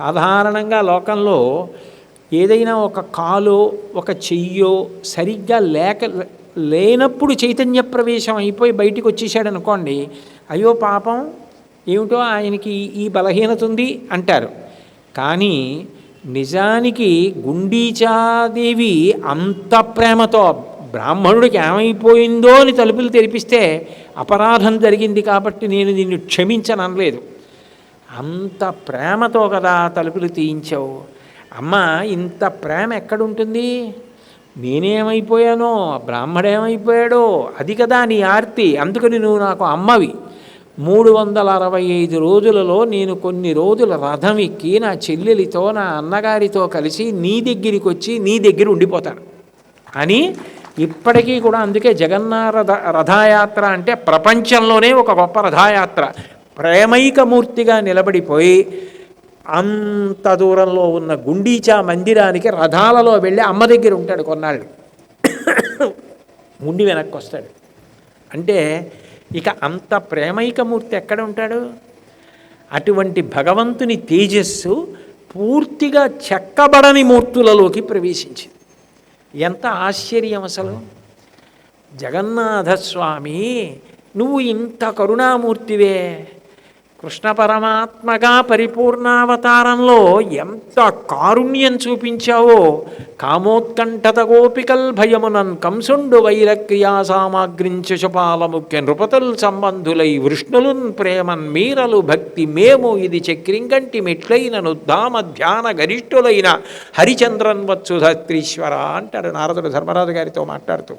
సాధారణంగా లోకంలో ఏదైనా ఒక కాలో ఒక చెయ్యో సరిగ్గా లేక లేనప్పుడు చైతన్య ప్రవేశం అయిపోయి బయటికి వచ్చేసాడు అనుకోండి అయ్యో పాపం ఏమిటో ఆయనకి ఈ బలహీనత ఉంది అంటారు. కానీ నిజానికి గుండీచాదేవి అంత ప్రేమతో బ్రాహ్మణుడికి ఏమైపోయిందో అని తలుపులు తెరిపిస్తే అపరాధం జరిగింది కాబట్టి నేను నిన్ను క్షమించననలేదు. అంత ప్రేమతో కదా తలుపులు తీయించావు. అమ్మ ఇంత ప్రేమ ఎక్కడుంటుంది? నేనేమైపోయానో బ్రాహ్మడేమైపోయాడో అది కదా నీ ఆర్తి అందుకని నువ్వు నాకు అమ్మవి. మూడు వందల అరవై ఐదు రోజులలో నేను కొన్ని రోజుల రథం ఎక్కి నా చెల్లెలితో నా అన్నగారితో కలిసి నీ దగ్గరికి వచ్చి నీ దగ్గర ఉండిపోతాను. అని ఇప్పటికీ కూడా అందుకే జగన్నాథ రథయాత్ర అంటే ప్రపంచంలోనే ఒక గొప్ప రథయాత్ర. ప్రేమైకమూర్తిగా నిలబడిపోయి అంత దూరంలో ఉన్న గుండీచా మందిరానికి రథాలలో వెళ్ళి అమ్మ దగ్గర ఉంటాడు కొన్నాళ్ళు. ఉండి వెనక్కి వస్తాడు. అంటే ఇక అంత ప్రేమైకమూర్తి ఎక్కడ ఉంటాడు? అటువంటి భగవంతుని తేజస్సు పూర్తిగా చెక్కబడని మూర్తులలోకి ప్రవేశించింది. ఎంత ఆశ్చర్యం అసలు! జగన్నాథస్వామి నువ్వు ఇంత కరుణామూర్తివే! కృష్ణ పరమాత్మగా పరిపూర్ణావతారంలో ఎంత కారుణ్యం చూపించావో కామోత్కంఠత గోపికల్ భయమునన్ కంసుండు వైరక్రియా సామాగ్రించుపాల ముఖ్య నృపతుల్ సంబంధులై వృష్ణులున్ ప్రేమన్ మీరలు భక్తి మేము ఇది చక్రింగంటి మెట్లైనను దామ ధ్యాన గరిష్ఠులైన హరిచంద్రన్ వచ్చు ధత్రీశ్వర అంటాడు నారదుడు ధర్మరాజు గారితో మాట్లాడుతూ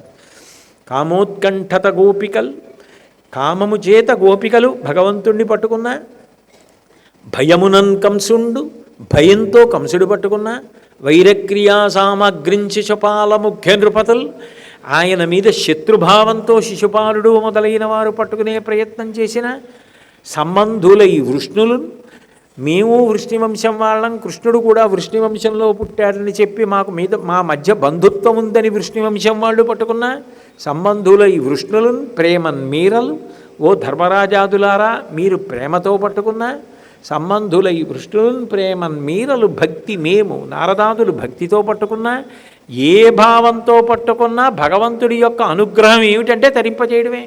కామోత్కంఠత గోపికల్ కామము చేత గోపికలు భగవంతుణ్ణి పట్టుకున్నా భయమునన్ కంసుండు భయంతో కంసుడు పట్టుకున్నా వైరక్రియా సామగ్రించి శపాల ముఖ్య నృపతులు ఆయన మీద శత్రుభావంతో శిశుపాలుడు మొదలైన వారు పట్టుకునే ప్రయత్నం చేసిన సంబంధులై వృష్ణులు మేము వృష్ణివంశం వాళ్ళం కృష్ణుడు కూడా వృష్ణివంశంలో పుట్టాడని చెప్పి మాకు మీద మా మధ్య బంధుత్వం ఉందని వృష్ణివంశం వాళ్ళు పట్టుకున్న సంబంధుల ఈ వృష్ణులు ప్రేమన్ మీరలు. ఓ ధర్మరాజాదులారా మీరు ప్రేమతో పట్టుకున్నా సంబంధులై వృష్ణులు ప్రేమన్ మీరలు భక్తి మేము నారదాదులు భక్తితో పట్టుకున్నా ఏ భావంతో పట్టుకున్నా భగవంతుడి యొక్క అనుగ్రహం ఏమిటంటే తరింపజేయడమే.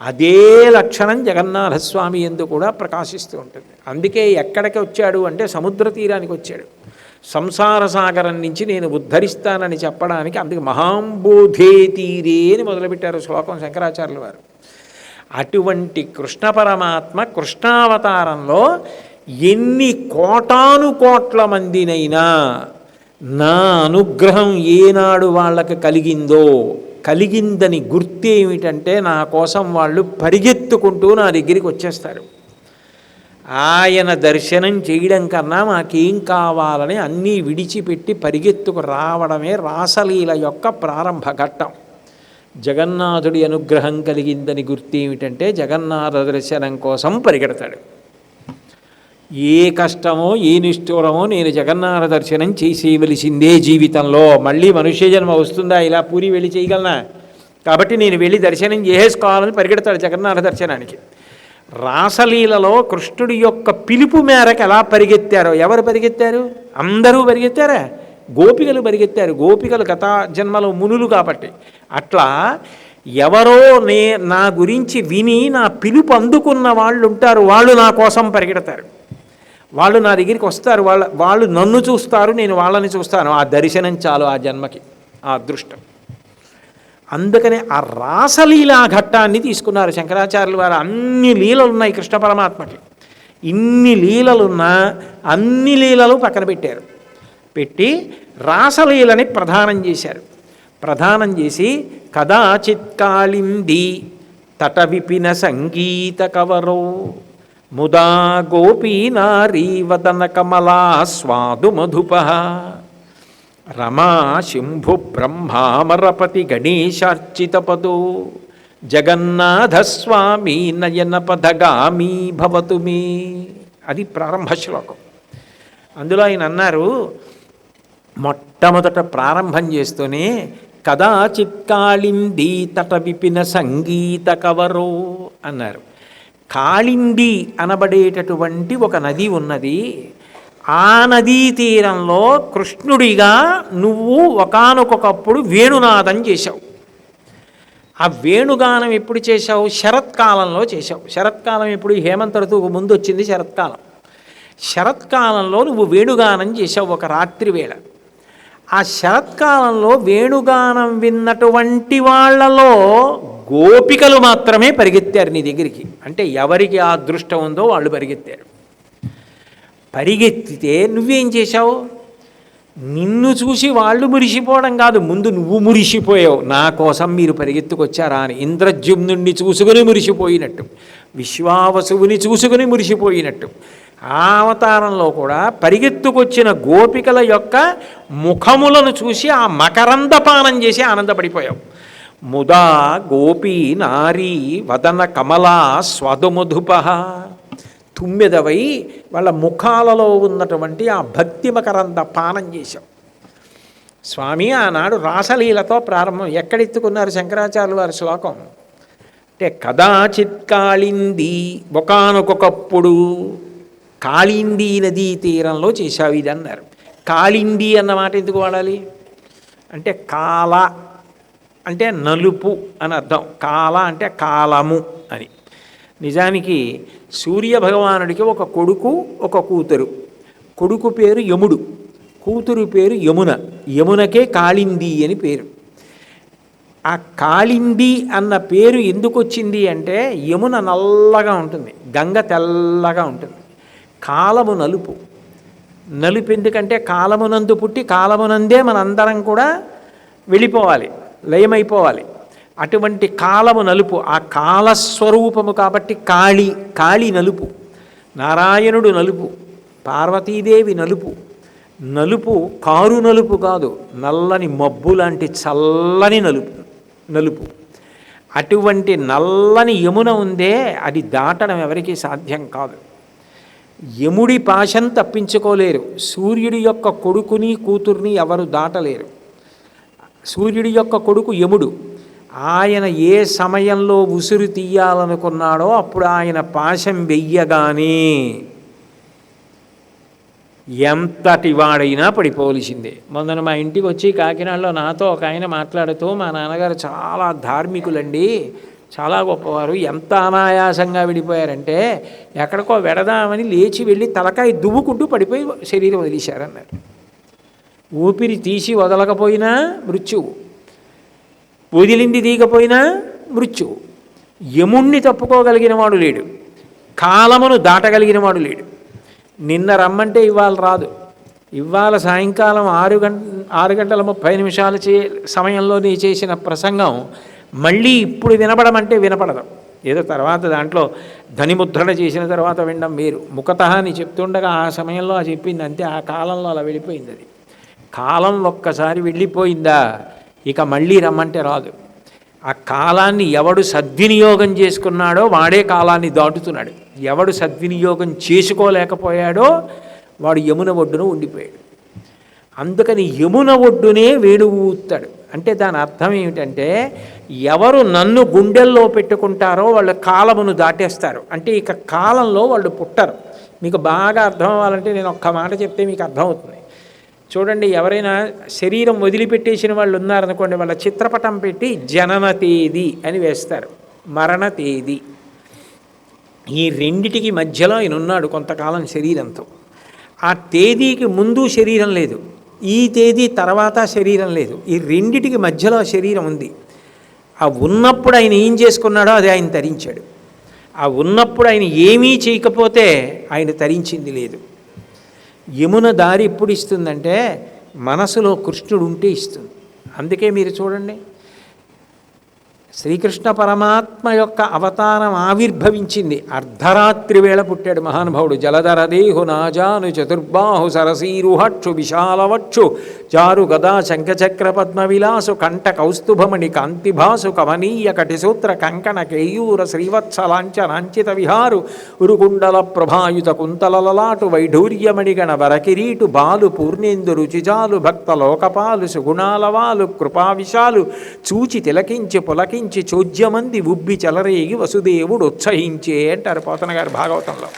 అదే లక్షణం జగన్నాథస్వామి ఎందు కూడా ప్రకాశిస్తూ ఉంటుంది. అందుకే ఎక్కడికి వచ్చాడు అంటే సముద్ర తీరానికి వచ్చాడు. సంసార సాగరం నుంచి నేను ఉద్ధరిస్తానని చెప్పడానికి అందుకే మహాంబోధే తీరే అని మొదలుపెట్టారు శ్లోకం శంకరాచార్యుల వారు. అటువంటి కృష్ణ పరమాత్మ కృష్ణావతారంలో ఎన్ని కోటాను కోట్ల మందినైనా నా అనుగ్రహం ఏనాడు వాళ్ళకి కలిగిందో కలిగిందని గుర్తు ఏమిటంటే నా కోసం వాళ్ళు పరిగెత్తుకుంటూ నా దగ్గరికి వచ్చేస్తారు. ఆయన దర్శనం చేయడం కన్నా మాకేం కావాలని అన్నీ విడిచిపెట్టి పరిగెత్తుకు రావడమే రాసలీల యొక్క ప్రారంభ ఘట్టం. జగన్నాథుడి అనుగ్రహం కలిగిందని గుర్తు ఏమిటంటే జగన్నాథ దర్శనం కోసం పరిగెడతాడు. ఏ కష్టమో ఏ నిష్ఠూరమో నేను జగన్నాథ దర్శనం చేసేయవలసిందే జీవితంలో. మళ్ళీ మనుష్య జన్మ వస్తుందా? ఇలా పూరి వెళ్ళి చేయగలనా? కాబట్టి నేను వెళ్ళి దర్శనం చేసేసుకోవాలని పరిగెడతాడు జగన్నాథ దర్శనానికి. రాసలీలలో కృష్ణుడి యొక్క పిలుపు మేరకు ఎలా పరిగెత్తారో? ఎవరు పరిగెత్తారు? అందరూ పరిగెత్తారా? గోపికలు పరిగెత్తారు. గోపికలు గత జన్మలో మునులు కాబట్టి. అట్లా ఎవరో నే నా గురించి విని నా పిలుపు అందుకున్న వాళ్ళు ఉంటారు వాళ్ళు నా కోసం పరిగెడతారు. వాళ్ళు నా దగ్గరికి వస్తారు వాళ్ళ వాళ్ళు నన్ను చూస్తారు నేను వాళ్ళని చూస్తాను. ఆ దర్శనం చాలు ఆ జన్మకి ఆ అదృష్టం. అందుకనే ఆ రాసలీలా ఘట్టాన్ని తీసుకున్నారు శంకరాచార్యులు వారు. అన్ని లీలలు ఉన్నాయి కృష్ణ పరమాత్మకి. ఇన్ని లీలలున్నా అన్ని లీలలు పక్కన పెట్టారు. పెట్టి రాసలీలని ప్రధానం చేశారు. ప్రధానం చేసి కదాచిత్ కాళింది తట విపిన సంగీత కవరో ముదా గోపీ నారీ వదన కమలా స్వాదు మధుప. రమా శంభు బ్రహ్మామరపతి గణేశార్చితపదో. జగన్నాథస్వామి నయన పదగామీ భవతు మీ. అది ప్రారంభ శ్లోకం. అందులో ఆయన అన్నారు మొట్టమొదట ప్రారంభం చేస్తూనే కదాచిత్ కాళిందీ తట విపిన సంగీత కవరో అన్నారు. కాళింది అనబడేటటువంటి ఒక నది ఉన్నది. ఆ నదీ తీరంలో కృష్ణుడిగా నువ్వు ఒకనొకప్పుడు వేణునాదం చేశావు. ఆ వేణుగానం ఎప్పుడు చేశావు? శరత్కాలంలో చేశావు. శరత్కాలం ఎప్పుడు? హేమంత ఋతువుకు ముందు వచ్చింది శరత్కాలం. శరత్కాలంలో నువ్వు వేణుగానం చేశావు ఒక రాత్రి వేళ ఆ శరత్కాలంలో వేణుగానం విన్నటువంటి వాళ్ళలో గోపికలు మాత్రమే పరిగెత్తారు నీ దగ్గరికి. అంటే ఎవరికి ఆ అదృష్టం ఉందో వాళ్ళు పరిగెత్తారు. పరిగెత్తితే నువ్వేం చేశావు? నిన్ను చూసి వాళ్ళు మురిసిపోవడం కాదు ముందు నువ్వు మురిసిపోయావు. నా కోసం మీరు పరిగెత్తుకొచ్చారా అని. ఇంద్రజుమ్నుణ్ణి చూసుకుని మురిసిపోయినట్టు. విశ్వావసువుని చూసుకుని మురిసిపోయినట్టు. ఆ అవతారంలో కూడా పరిగెత్తుకొచ్చిన గోపికల యొక్క ముఖములను చూసి ఆ మకరందపానం చేసి ఆనందపడిపోయావు. ముదా గోపి నారీ వదన కమలా స్వదుమధుప తుమ్మెదవై వాళ్ళ ముఖాలలో ఉన్నటువంటి ఆ భక్తి మకరంద పానం చేశాం స్వామి ఆనాడు రాసలీలతో ప్రారంభం. ఎక్కడెత్తుకున్నారు శంకరాచార్యులు వారి శ్లోకం? అంటే కదాచిత్ కాళింది ఒకనొకప్పుడు కాళింది నదీ తీరంలో చేశావు ఇది అన్నారు కాళింది అన్న మాట ఎందుకు వాడాలి? అంటే కాల అంటే నలుపు అని అర్థం. కాల అంటే కాలము అని. నిజానికి సూర్య భగవానుడికి ఒక కొడుకు ఒక కూతురు. కొడుకు పేరు యముడు కూతురు పేరు యమున. యమునకే కాళింది అని పేరు. ఆ కాళింది అన్న పేరు ఎందుకు వచ్చింది అంటే యమున నల్లగా ఉంటుంది గంగ తెల్లగా ఉంటుంది. కాలము నలుపు. నలుపు ఎందుకంటే కాలమునందు పుట్టి కాలమునందే మనందరం కూడా వెళ్ళిపోవాలి లయమైపోవాలి. అటువంటి కాలము నలుపు ఆ కాలస్వరూపము కాబట్టి కాళి కాళి నలుపు. నారాయణుడు నలుపు పార్వతీదేవి నలుపు. నలుపు కారు నలుపు కాదు నల్లని మబ్బు లాంటి చల్లని నలుపు నలుపు. అటువంటి నల్లని యమున ఉందే అది దాటడం ఎవరికీ సాధ్యం కాదు. యముడి పాశం తప్పించుకోలేరు. సూర్యుడి యొక్క కొడుకుని కూతుర్ని ఎవరు దాటలేరు. సూర్యుడి యొక్క కొడుకు యముడు. ఆయన ఏ సమయంలో ఉసురు తీయాలనుకున్నాడో అప్పుడు ఆయన పాశం వెయ్యగానే ఎంతటి వాడైనా పడిపోవలసిందే. మొన్న మా ఇంటికి వచ్చి కాకినాడలో నాతో ఒక ఆయన మాట్లాడుతూ మా నాన్నగారు చాలా ధార్మికులండి. చాలా గొప్పవారు. ఎంత అనాయాసంగా విడిపోయారంటే ఎక్కడికో వెడదామని లేచి వెళ్ళి తలకాయ దువ్వుకుంటూ పడిపోయి శరీరం వదిలేశారన్నారు. ఊపిరి తీసి వదలకపోయినా మృత్యువు. వదిలింది తీయకపోయినా మృత్యువు. యముణ్ణి తప్పుకోగలిగిన వాడు లేడు. కాలమును దాటగలిగిన వాడు లేడు. నిన్న రమ్మంటే ఇవాళ రాదు. ఇవాళ సాయంకాలం ఆరు గంట ఆరు గంటల ముప్పై నిమిషాల చే సమయంలోనే చేసిన ప్రసంగం మళ్ళీ ఇప్పుడు వినపడమంటే వినపడదు. ఏదో తర్వాత దాంట్లో ధనిముద్రణ చేసిన తర్వాత వినడం వేరు. ముఖత అని చెప్తుండగా ఆ సమయంలో ఆ చెప్పింది అంతే ఆ కాలంలో అలా వెళ్ళిపోయింది అది. కాలంలో ఒక్కసారి వెళ్ళిపోయిందా ఇక మళ్ళీ రమ్మంటే రాదు. ఆ కాలాన్ని ఎవడు సద్వినియోగం చేసుకున్నాడో వాడే కాలాన్ని దాటుతున్నాడు. ఎవడు సద్వినియోగం చేసుకోలేకపోయాడో వాడు యమున ఒడ్డున ఉండిపోయాడు. అందుకని యమున ఒడ్డునే వేణువు ఊతాడు అంటే దాని అర్థం ఏమిటంటే ఎవరు నన్ను గుండెల్లో పెట్టుకుంటారో వాళ్ళ కాలమును దాటేస్తారు. అంటే ఇక కాలంలో వాళ్ళు పుట్టరు. మీకు బాగా అర్థం అవ్వాలంటే నేను ఒక్క మాట చెప్తే మీకు అర్థమవుతుంది చూడండి ఎవరైనా శరీరం వదిలిపెట్టేసిన వాళ్ళు ఉన్నారనుకోండి వాళ్ళ చిత్రపటం పెట్టి జనన తేదీ అని వేస్తారు. మరణ తేదీ. ఈ రెండిటికి మధ్యలో ఆయన ఉన్నాడు కొంతకాలం శరీరంతో. ఆ తేదీకి ముందు శరీరం లేదు. ఈ తేదీ తర్వాత శరీరం లేదు. ఈ రెండిటికి మధ్యలో శరీరం ఉంది. ఆ ఉన్నప్పుడు ఆయన ఏం చేసుకున్నాడో అది ఆయన తరించాడు. ఆ ఉన్నప్పుడు ఆయన ఏమీ చేయకపోతే ఆయన తరించింది లేదు. యమున దారి ఎప్పుడు ఇస్తుందంటే మనసులో కృష్ణుడు ఉంటే ఇస్తుంది. అందుకే మీరు చూడండి. శ్రీకృష్ణ పరమాత్మ యొక్క అవతారం ఆవిర్భవించింది. అర్ధరాత్రి వేళ పుట్టాడు మహానుభావుడు. జలధరదేహు నాజాను చతుర్బాహు సరసీరుహక్షు విశాలవక్షు చారు గదా శంఖచక్ర పద్మ విలాసు కంఠ కౌస్తుభమణి కాంతిభాసు కమనీయ కటిసూత్ర కంకణ కేయూర శ్రీవత్సలాంఛనాంచిత విహారు ఉరుకుండల ప్రభాయుత కుంతలలలాటు వైఢూర్యమణిగణ వరకిరీటు బాలు పూర్ణేందు రుచిజాలు భక్త లోకపాలు సుగుణాలవాలు కృపావిశాలు చూచి తిలకించి పులకించి చోద్యమంది ఉబ్బి చెలరేగి వసుదేవుడు ఉత్సహించే అంటారు పోతన గారు భాగవతంలో.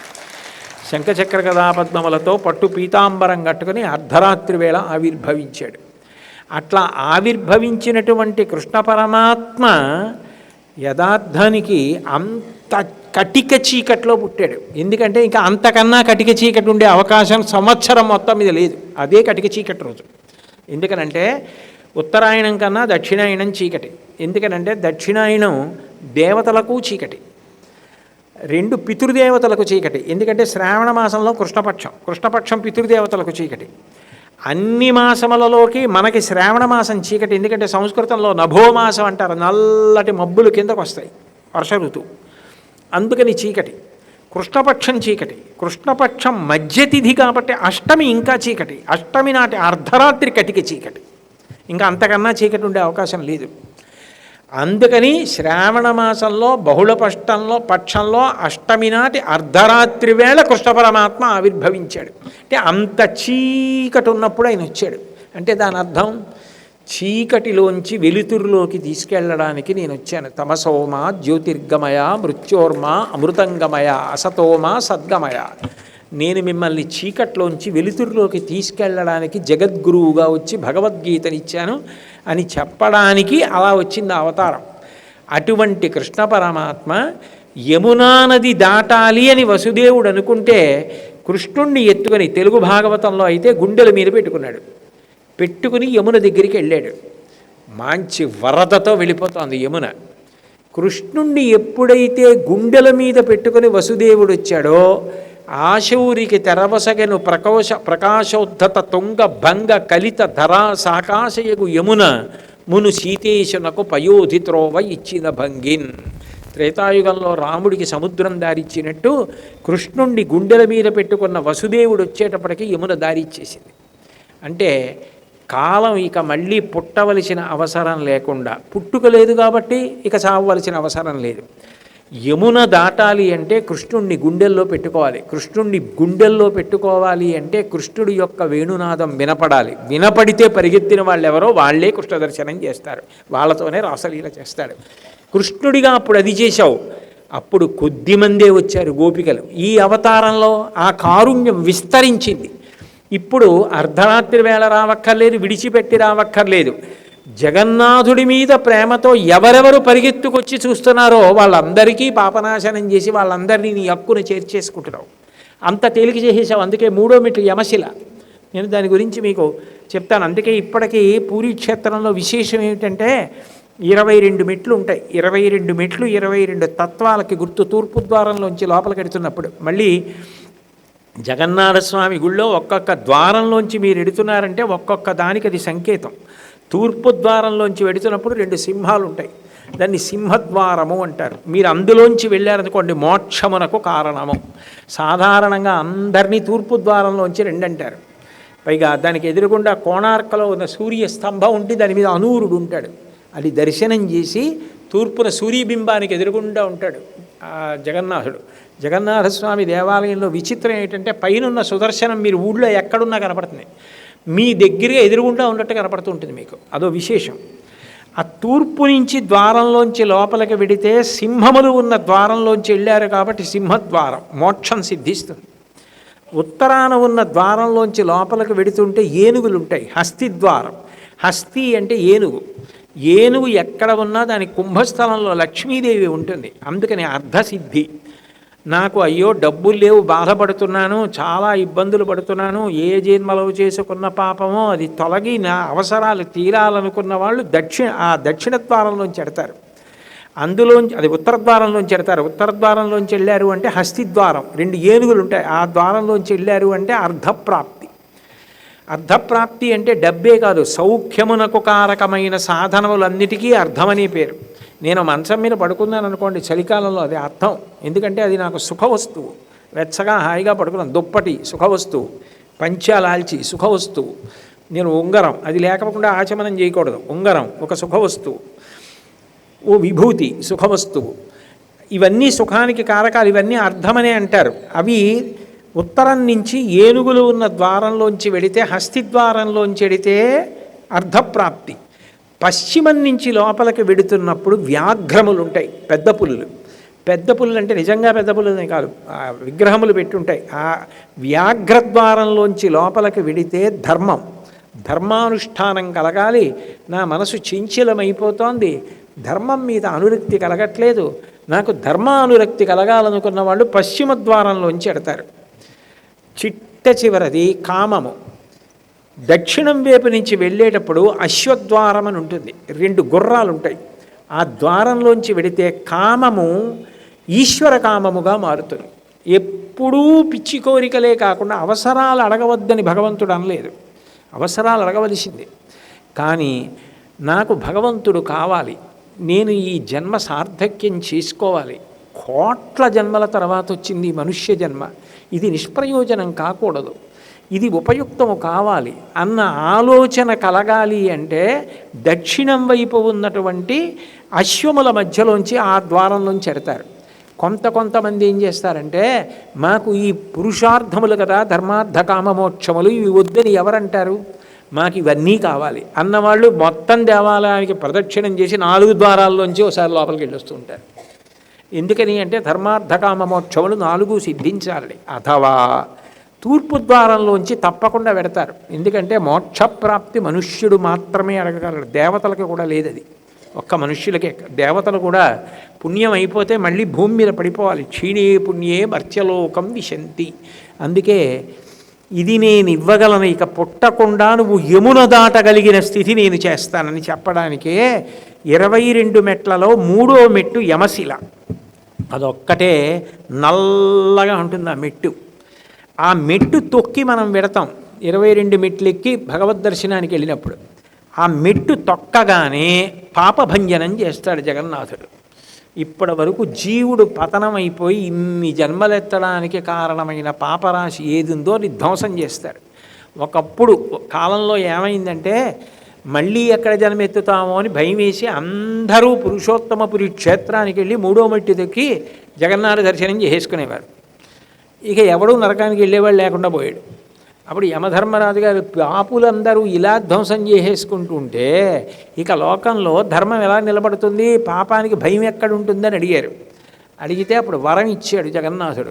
శంఖచక్ర కథాపద్మములతో పట్టు పీతాంబరం కట్టుకుని అర్ధరాత్రి వేళ ఆవిర్భవించాడు. అట్లా ఆవిర్భవించినటువంటి కృష్ణ పరమాత్మ యథార్థానికి అంత కటిక చీకట్లో పుట్టాడు. ఎందుకంటే ఇంకా అంతకన్నా కటిక చీకటి ఉండే అవకాశం సంవత్సరం మొత్తం మీద లేదు. అదే కటిక చీకటి రోజు. ఎందుకనంటే ఉత్తరాయణం కన్నా దక్షిణాయనం చీకటి. ఎందుకనంటే దక్షిణాయనం దేవతలకు చీకటి. రెండు పితృదేవతలకు చీకటి. ఎందుకంటే శ్రావణ మాసంలో కృష్ణపక్షం. కృష్ణపక్షం పితృదేవతలకు చీకటి. అన్ని మాసములలోకి మనకి శ్రావణ మాసం చీకటి. ఎందుకంటే సంస్కృతంలో నభోమాసం అంటారు. నల్లటి మబ్బులు కిందకు వస్తాయి. వర్ష ఋతువు. అందుకని చీకటి. కృష్ణపక్షం చీకటి. కృష్ణపక్షం మధ్యతిథి కాబట్టి అష్టమి ఇంకా చీకటి. అష్టమి నాటి అర్ధరాత్రి కటిక చీకటి. ఇంకా అంతకన్నా చీకటి ఉండే అవకాశం లేదు. అందుకని శ్రావణ మాసంలో బహుళ పక్షంలో పక్షంలో అష్టమి నాటి అర్ధరాత్రి వేళ కృష్ణ పరమాత్మ ఆవిర్భవించాడు. అంటే అంత చీకటి ఉన్నప్పుడు ఆయన వచ్చాడు. అంటే దాని అర్థం చీకటిలోంచి వెలుతురులోకి తీసుకెళ్ళడానికి నేను వచ్చాను. తమసోమ జ్యోతిర్గమయ మృత్యోర్మ అమృతంగమయ అసతోమ సద్గమయ. నేను మిమ్మల్ని చీకట్లోంచి వెలుతురులోకి తీసుకెళ్ళడానికి జగద్గురువుగా వచ్చి భగవద్గీతనిచ్చాను అని చెప్పడానికి అలా వచ్చింది అవతారం. అటువంటి కృష్ణ పరమాత్మ యమునా నది దాటాలి అని వసుదేవుడు అనుకుంటే కృష్ణుణ్ణి ఎత్తుకొని తెలుగు భాగవతంలో అయితే గుండెల మీద పెట్టుకున్నాడు. పెట్టుకుని యమున దగ్గరికి వెళ్ళాడు. మంచి వరదతో వెళ్ళిపోతోంది యమున. కృష్ణుణ్ణి ఎప్పుడైతే గుండెల మీద పెట్టుకుని వసుదేవుడు వచ్చాడో ఆశౌరికి తెరవసగను ప్రకోశ ప్రకాశోద్ధత తొంగ భంగ కలిత ధరా సాకాశయగు యమున మును సీతేశునకు పయోధి త్రోవ ఇచ్చిన భంగిన్. త్రేతాయుగంలో రాముడికి సముద్రం దారిచ్చినట్టు కృష్ణుణ్ణి గుండెల మీద పెట్టుకున్న వసుదేవుడు వచ్చేటప్పటికి యమున దారిచ్చేసింది. అంటే కాలం ఇక మళ్ళీ పుట్టవలసిన అవసరం లేకుండా పుట్టుక లేదు కాబట్టి ఇక చావవలసిన అవసరం లేదు. యమున దాటాలి అంటే కృష్ణుణ్ణి గుండెల్లో పెట్టుకోవాలి. కృష్ణుణ్ణి గుండెల్లో పెట్టుకోవాలి అంటే కృష్ణుడి యొక్క వేణునాదం వినపడాలి. వినపడితే పరిగెత్తిన వాళ్ళు ఎవరో వాళ్ళే కృష్ణ దర్శనం చేస్తారు. వాళ్ళతోనే రాసలీల చేస్తాడు కృష్ణుడిగా అప్పుడు అది చేశావు. అప్పుడు కొద్దిమందే వచ్చారు గోపికలు. ఈ అవతారంలో ఆ కారుణ్యం విస్తరించింది. ఇప్పుడు అర్ధరాత్రి వేళ రావక్కర్లేదు విడిచిపెట్టి రావక్కర్లేదు. జగన్నాథుడి మీద ప్రేమతో ఎవరెవరు పరిగెత్తుకొచ్చి చూస్తున్నారో వాళ్ళందరికీ పాపనాశనం చేసి వాళ్ళందరినీ నీ హక్కును చేర్చేసుకుంటున్నావు. అంత తేలిక చేసేసావు. అందుకే మూడో మెట్లు యమశిల. నేను దాని గురించి మీకు చెప్తాను. అందుకే ఇప్పటికీ పూరి క్షేత్రంలో విశేషం ఏమిటంటే ఇరవై రెండు మెట్లు ఉంటాయి. ఇరవై రెండు మెట్లు ఇరవై రెండు తత్వాలకి గుర్తు తూర్పు ద్వారంలోంచి లోపలికి వెడుతున్నప్పుడు మళ్ళీ జగన్నాథస్వామి గుళ్ళో ఒక్కొక్క ద్వారంలోంచి మీరు ఎడుతున్నారంటే ఒక్కొక్క దానికి అది సంకేతం. తూర్పు ద్వారంలోంచి వెడుతున్నప్పుడు రెండు సింహాలు ఉంటాయి దాన్ని సింహద్వారము అంటారు. మీరు అందులోంచి వెళ్ళారనుకోండి మోక్షమునకు కారణము. సాధారణంగా అందరినీ తూర్పు ద్వారంలోంచి రెండంటారు. పైగా దానికి ఎదురుగుండా కోణార్కలో ఉన్న సూర్య స్తంభం ఉంటే దాని మీద అనూరుడు ఉంటాడు. అది దర్శనం చేసి తూర్పున సూర్యబింబానికి ఎదురుగుండా ఉంటాడు జగన్నాథుడు. జగన్నాథస్వామి దేవాలయంలో విచిత్రం ఏంటంటే పైనున్న సుదర్శనం మీరు ఊళ్ళో ఎక్కడున్నా కనపడుతుంది. మీ దగ్గరే ఎదురుగుండా ఉన్నట్టు కనపడుతూ ఉంటుంది మీకు. అదో విశేషం. ఆ తూర్పు నుంచి ద్వారంలోంచి లోపలికి వెడితే సింహములు ఉన్న ద్వారంలోంచి వెళ్ళారు కాబట్టి సింహద్వారం మోక్షం సిద్ధిస్తుంది. ఉత్తరాన ఉన్న ద్వారంలోంచి లోపలికి వెడుతుంటే ఏనుగులు ఉంటాయి హస్తి ద్వారం హస్తి అంటే ఏనుగు. ఏనుగు ఎక్కడ ఉన్నా దాని కుంభస్థలంలో లక్ష్మీదేవి ఉంటుంది. అందుకని అర్ధసిద్ధి. నాకు అయ్యో డబ్బులు లేవు బాధపడుతున్నాను చాలా ఇబ్బందులు పడుతున్నాను ఏ జన్మలో చేసుకున్న పాపమో అది తొలగి నా అవసరాలు తీరాలనుకున్న వాళ్ళు దక్షిణ ఆ దక్షిణ ద్వారంలోంచి ఎడతారు. అందులోంచి అది ఉత్తర ద్వారంలోంచి ఎడతారు. ఉత్తర ద్వారంలోంచి వెళ్ళారు అంటే హస్తిద్వారం రెండు ఏనుగులు ఉంటాయి. ఆ ద్వారంలోంచి వెళ్ళారు అంటే అర్ధప్రాప్తి. అర్ధప్రాప్తి అంటే డబ్బే కాదు సౌఖ్యమునకు కారకమైన సాధనములన్నిటికీ అర్థమనే పేరు. నేను మంచం మీద పడుకున్నాను అనుకోండి చలికాలంలో అది అర్థం. ఎందుకంటే అది నాకు సుఖ వస్తువు. వెచ్చగా హాయిగా పడుకున్నాను. దుప్పటి సుఖ వస్తువు. పంచాలాల్చి సుఖ వస్తువు. నేను ఉంగరం. అది లేకపోకుండా ఆచమనం చేయకూడదు. ఉంగరం ఒక సుఖ వస్తువు. ఓ విభూతి సుఖవస్తువు ఇవన్నీ సుఖానికి కారకాలు. ఇవన్నీ అర్థమనే అంటారు. అవి ఉత్తరం నుంచి ఏనుగులు ఉన్న ద్వారంలోంచి వెడితే హస్తి ద్వారంలోంచి వెడితే అర్ధప్రాప్తి పశ్చిమం నుంచి లోపలికి వెడుతున్నప్పుడు వ్యాఘ్రములు ఉంటాయి పెద్ద పులులు. పెద్ద పులులు అంటే నిజంగా పెద్ద పులులనే కాదు ఆ విగ్రహములు పెట్టుంటాయి. ఆ వ్యాఘ్రద్వారంలోంచి లోపలికి వెడితే ధర్మం. ధర్మానుష్ఠానం కలగాలి. నా మనసు చించలమైపోతోంది. ధర్మం మీద అనురక్తి కలగట్లేదు. నాకు ధర్మానురక్తి కలగాలనుకున్న వాళ్ళు పశ్చిమ ద్వారంలోంచి ఎడతారు. చిట్ట చివరది కామము. దక్షిణం వైపు నుంచి వెళ్ళేటప్పుడు అశ్వద్వారం అని ఉంటుంది. రెండు గుర్రాలు ఉంటాయి. ఆ ద్వారంలోంచి వెడితే కామము ఈశ్వర కామముగా మారుతుంది. ఎప్పుడూ పిచ్చి కోరికలే కాకుండా అవసరాలు అడగవద్దని భగవంతుడు అనలేదు. అవసరాలు అడగవలసిందే. కానీ నాకు భగవంతుడు కావాలి. నేను ఈ జన్మ సార్థక్యం చేసుకోవాలి. కోట్ల జన్మల తర్వాత వచ్చింది మనుష్య జన్మ. ఇది నిష్ప్రయోజనం కాకూడదు. ఇది ఉపయుక్తము కావాలి అన్న ఆలోచన కలగాలి అంటే దక్షిణం వైపు ఉన్నటువంటి అశ్వముల మధ్యలోంచి ఆ ద్వారంలోంచి ఎడతారు కొంత కొంతమంది ఏం చేస్తారంటే మాకు ఈ పురుషార్థములు కదా ధర్మార్థ కామమోక్షములు ఇవి వద్దని ఎవరంటారు? మాకు ఇవన్నీ కావాలి. అన్నవాళ్ళు మొత్తం దేవాలయానికి ప్రదక్షిణం చేసి నాలుగు ద్వారాల్లోంచి ఒకసారి లోపలికి వెళ్ళొస్తూ ఉంటారు. ఎందుకని అంటే ధర్మార్థకామోక్షములు నాలుగు సిద్ధించాలి అథవా తూర్పు ద్వారంలోంచి తప్పకుండా పెడతారు. ఎందుకంటే మోక్షప్రాప్తి మనుష్యుడు మాత్రమే అడగగలడు. దేవతలకు కూడా లేదది. ఒక్క మనుష్యులకే. దేవతలు కూడా పుణ్యం అయిపోతే మళ్ళీ భూమి మీద పడిపోవాలి. క్షీణే పుణ్యే మర్త్యలోకం విశంతి. అందుకే ఇది నేను ఇవ్వగలను. ఇక పుట్టకుండా నువ్వు యమున దాటగలిగిన స్థితి నేను చేస్తానని చెప్పడానికే ఇరవై రెండు మెట్లలో మూడో మెట్టు యమశిల. అదొక్కటే నల్లగా ఉంటుంది ఆ మెట్టు. ఆ మెట్టు తొక్కి మనం పెడతాం ఇరవై రెండు మెట్లు ఎక్కి భగవద్ దర్శనానికి వెళ్ళినప్పుడు. ఆ మెట్టు తొక్కగానే పాపభంజనం చేస్తాడు జగన్నాథుడు. ఇప్పటి వరకు జీవుడు పతనమైపోయి ఇన్ని జన్మలెత్తడానికి కారణమైన పాపరాశి ఏది ఉందో అది ధ్వంసం చేస్తాడు. ఒకప్పుడు కాలంలో ఏమైందంటే మళ్ళీ ఎక్కడ జన్మెత్తుతామో అని భయం వేసి అందరూ పురుషోత్తమపురి క్షేత్రానికి వెళ్ళి మూడో మట్టి దొక్కి జగన్నాథ దర్శనం చేసుకునేవారు. ఇక ఎవడూ నరకానికి వెళ్ళేవాడు లేకుండా పోయాడు. అప్పుడు యమధర్మరాజు గారు పాపులందరూ ఇలా ధ్వంసం చేసేసుకుంటుంటే ఇక లోకంలో ధర్మం ఎలా నిలబడుతుంది? పాపానికి భయం ఎక్కడ ఉంటుందని అడిగారు. అడిగితే అప్పుడు వరం ఇచ్చాడు జగన్నాథుడు.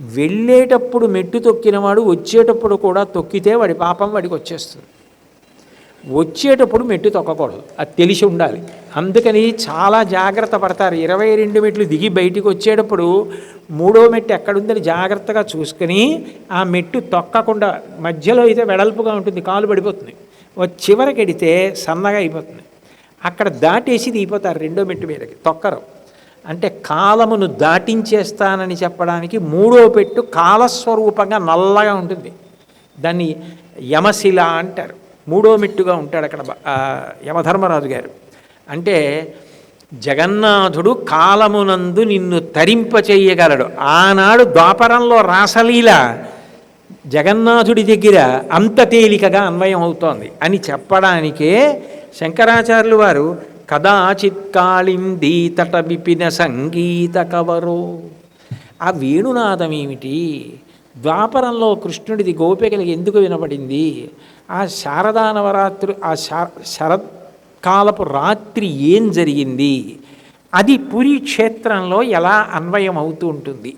వెళ్ళేటప్పుడు మెట్టు తొక్కినవాడు వచ్చేటప్పుడు కూడా తొక్కితే వాడి పాపం వాడికి వచ్చేస్తుంది. వచ్చేటప్పుడు మెట్టు తొక్కకూడదు. అది తెలిసి ఉండాలి. అందుకని చాలా జాగ్రత్త పడతారు. ఇరవై రెండు మెట్లు దిగి బయటికి వచ్చేటప్పుడు మూడో మెట్టు ఎక్కడుందని జాగ్రత్తగా చూసుకుని ఆ మెట్టు తొక్కకుండా మధ్యలో అయితే వెడల్పుగా ఉంటుంది కాలు పడిపోతుంది. ఓ చివరికెడితే సన్నగా అయిపోతుంది. అక్కడ దాటేసి దిగిపోతారు రెండో మెట్టు మీదకి తొక్కరు. అంటే కాలమును దాటించేస్తానని చెప్పడానికి మూడో పెట్టు కాలస్వరూపంగా నల్లగా ఉంటుంది. దాన్ని యమశిల అంటారు. మూడో మెట్టుగా ఉంటాడు అక్కడ యమధర్మరాజు గారు. అంటే జగన్నాథుడు కాలమునందు నిన్ను తరింపచేయగలడు ఆనాడు ద్వాపరంలో రాసలీల జగన్నాథుడి దగ్గర అంత తేలికగా అన్వయం అవుతోంది అని చెప్పడానికే శంకరాచార్యులు వారు కదాచిత్ కాళిందీ తట విపిన సంగీత కవరో. ఆ వేణునాదం ఏమిటి ద్వాపరంలో కృష్ణుడిది గోపికలకి ఎందుకు వినబడింది ఆ శారదా నవరాత్రి ఆ శారద్ కాలపు రాత్రి ఏం జరిగింది? అది పురి క్షేత్రంలో ఎలా అన్వయం అవుతూ ఉంటుంది?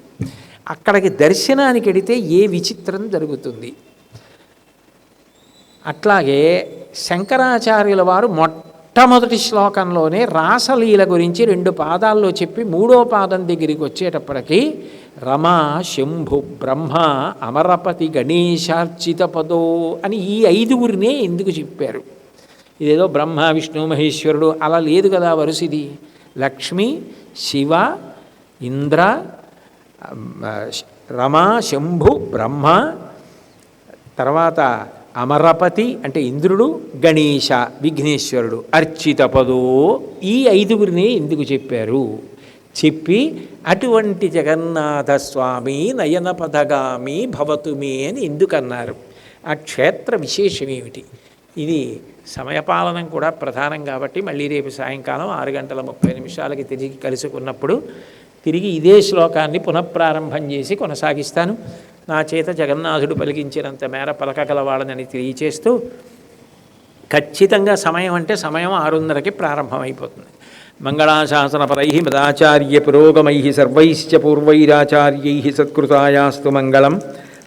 అక్కడికి దర్శనానికి వెడితే ఏ విచిత్రం జరుగుతుంది? అట్లాగే శంకరాచార్యుల వారు మొట్టమొదటి శ్లోకంలోనే రాసలీల గురించి రెండు పాదాల్లో చెప్పి మూడో పాదం దగ్గరికి వచ్చేటప్పటికి రమా శంభు బ్రహ్మ అమరపతి గణేశార్చిత పదో అని ఈ ఐదుగురినే ఎందుకు చెప్పారు? ఇదేదో బ్రహ్మ విష్ణు మహేశ్వరుడు అలా లేదు కదా వరుసిది. లక్ష్మి శివ ఇంద్ర ఆ, రమా శంభు బ్రహ్మ తర్వాత అమరపతి అంటే ఇంద్రుడు గణేశ విఘ్నేశ్వరుడు అర్చితపదో ఈ ఐదుగురిని ఎందుకు చెప్పారు? చెప్పి అటువంటి జగన్నాథ స్వామి నయన భవతు అని ఎందుకన్నారు? ఆ క్షేత్ర విశేషమేమిటి? ఇది సమయపాలనం కూడా ప్రధానం కాబట్టి మళ్ళీ రేపు సాయంకాలం ఆరు గంటల ముప్పై నిమిషాలకి తిరిగి కలుసుకున్నప్పుడు తిరిగి ఇదే శ్లోకాన్ని పునఃప్రారంభం చేసి కొనసాగిస్తాను. నా చేత జగన్నాథుడు పలికించినంత మేర పలకగలవాడనని తెలియచేస్తూ ఖచ్చితంగా సమయం అంటే సమయం ఆరున్నరకి ప్రారంభమైపోతుంది. మంగళాశాసనపరై మదాచార్య పురోగమై సర్వైశ్చ పూర్వైరాచార్యై సత్కృతాయాస్తు మంగళం.